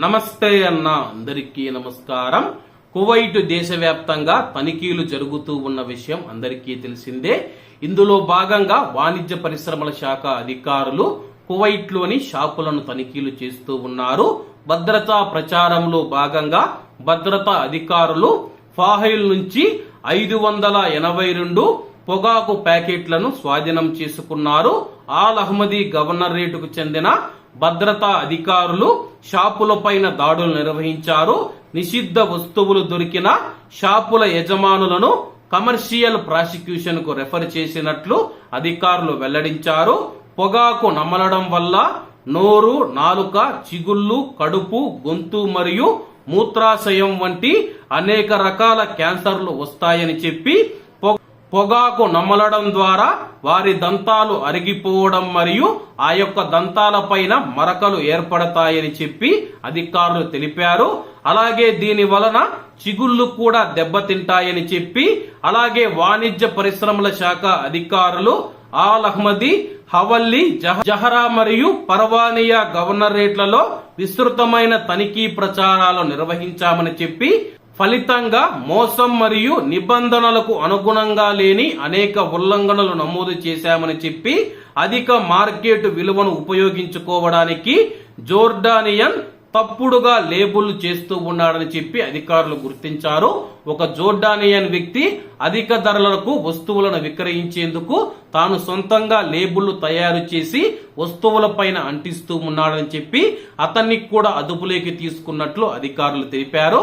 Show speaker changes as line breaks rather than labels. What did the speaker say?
నమస్తే అన్న అందరికీ నమస్కారం. కువైట్ దేశవ్యాప్తంగా తనిఖీలు జరుగుతూ ఉన్న విషయం అందరికీ తెలిసిందే. ఇందులో భాగంగా వాణిజ్య పరిశ్రమల శాఖ అధికారులు కువైట్లోని షాపులను తనిఖీలు చేస్తూ ఉన్నారు. భద్రతా ప్రచారంలో భాగంగా భద్రతా అధికారులు ఫాహైల్ నుంచి ఐదు వందల ఎనభై రెండు పొగాకు ప్యాకెట్లను స్వాధీనం చేసుకున్నారు. ఆల్ అహ్మదీ గవర్నరేటుకు చెందిన భద్రతా అధికారులు షాపులపైన దాడులు నిర్వహించారు. నిషిద్ధ వస్తువులు దొరికిన షాపుల యజమానులను కమర్షియల్ ప్రాసిక్యూషన్కు రెఫర్ చేసినట్లు అధికారులు వెల్లడించారు. పొగాకు నమలడం వల్ల నోరు నాలుక చిగుళ్ళు కడుపు గొంతు మరియు మూత్రాశయం వంటి అనేక రకాల క్యాన్సర్లు వస్తాయని చెప్పి పొగాకు నమలడం ద్వారా వారి దంతాలు అరిగిపోవడం మరియు ఆ యొక్క దంతాల పైన మరకలు ఏర్పడతాయని చెప్పి అధికారులు తెలిపారు. అలాగే దీని వలన చిగుళ్ళు కూడా దెబ్బతింటాయని చెప్పి అలాగే వాణిజ్య పరిశ్రమల శాఖ అధికారులు ఆల్ అహ్మదీ హవల్లీ జహ- జహరా మరియు పర్వానియా గవర్నరేట్లలో విస్తృతమైన తనిఖీ ప్రచారాలు నిర్వహించామని చెప్పి ఫలితంగా మోసం మరియు నిబంధనలకు అనుగుణంగా లేని అనేక ఉల్లంఘనలు నమోదు చేశామని చెప్పి అధిక మార్కెట్ విలువను ఉపయోగించుకోవడానికి జోర్డానియన్ తప్పుడుగా లేబుల్ చేస్తూ ఉన్నాడని చెప్పి అధికారులు గుర్తించారు. ఒక జోర్డానియన్ వ్యక్తి అధిక ధరలకు వస్తువులను విక్రయించేందుకు తాను సొంతంగా లేబుల్ తయారు చేసి వస్తువులపైన అంటిస్తూ ఉన్నాడని చెప్పి అతన్ని కూడా అదుపులోకి తీసుకున్నట్లు అధికారులు తెలిపారు.